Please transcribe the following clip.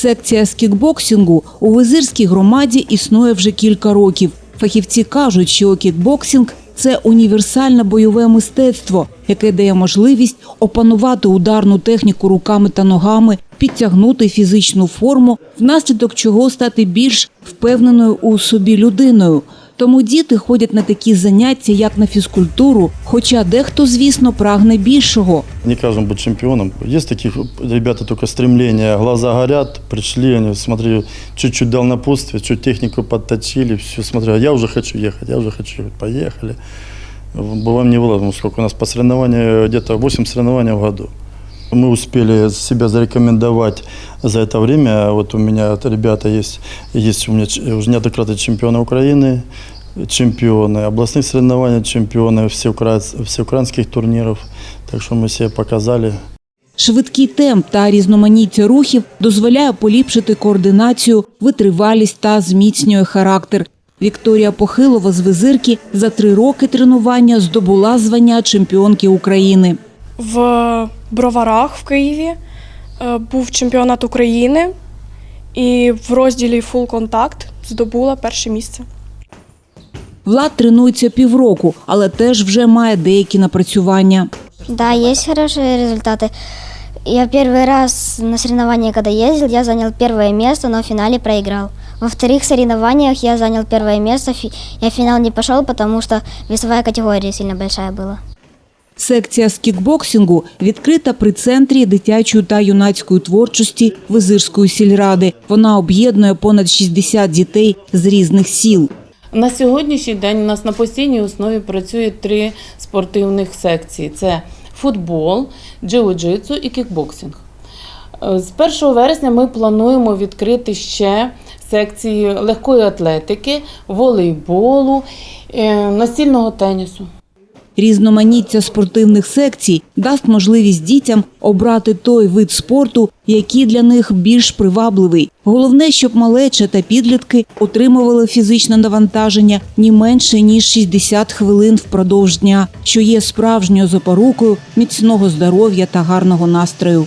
Секція з кікбоксингу у визирській громаді існує вже кілька років. Фахівці кажуть, що кікбоксинг це універсальне бойове мистецтво, яке дає можливість опанувати ударну техніку руками та ногами, підтягнути фізичну форму, внаслідок чого стати більш впевненою у собі людиною. Тому діти ходять на такі заняття, як на фізкультуру, хоча дехто, звісно, прагне більшого. Не кажем быть чемпионом. Есть таких ребята только стремления, глаза горят, пришли, они, смотри, чуть-чуть дал напутствие, чуть технику подточили, все, смотри, а я уже хочу ехать, я уже хочу ехать, поехали. Бываем не вылазим, сколько у нас по соревнованию, где-то 8 соревнований в году. Мы успели себя зарекомендовать за это время. Вот у меня вот ребята есть, есть у меня ч- уже неоднократные чемпионы Украины, чемпионы областных соревнований, чемпионы всеукра- всеукраинских турниров. Так что мы себе показали. Швидкий темп та різноманіття рухів дозволяє поліпшити координацію, витривалість та зміцнює характер. Вікторія Похилова з визирки за три роки тренування здобула звання чемпіонки України. В Броварах в Києві е, був чемпіонат України і в розділі Full Contact здобула перше місце. Влад тренується півроку, але теж вже має деякі напрацювання. Да, есть хорошие результаты. Я первый раз на соревнования, когда ездил, я занял первое место, но в финале проиграл. Во вторых соревнованиях я занял первое место. фи- Я в финал не пошел, потому что весовая категория сильно большая была. Секція з кікбоксингу відкрита при центрі дитячої та юнацької творчості Визирської сільради. Вона об'єднує понад 60 дітей з різних сіл. На сьогоднішній день у нас на постійній основі працює три спортивних секції: це футбол, джиу-джитсу і кікбоксинг. Е, З 1 вересня ми плануємо відкрити ще секції легкої атлетики, волейболу, е, настільного тенісу. Різноманіття спортивних секцій дасть можливість дітям обрати той вид спорту, який для них більш привабливий. Головне, щоб малеча та підлітки отримували фізичне навантаження ні менше ніж 60 хвилин впродовж дня, що є справжньою запорукою міцного здоров'я та гарного настрою.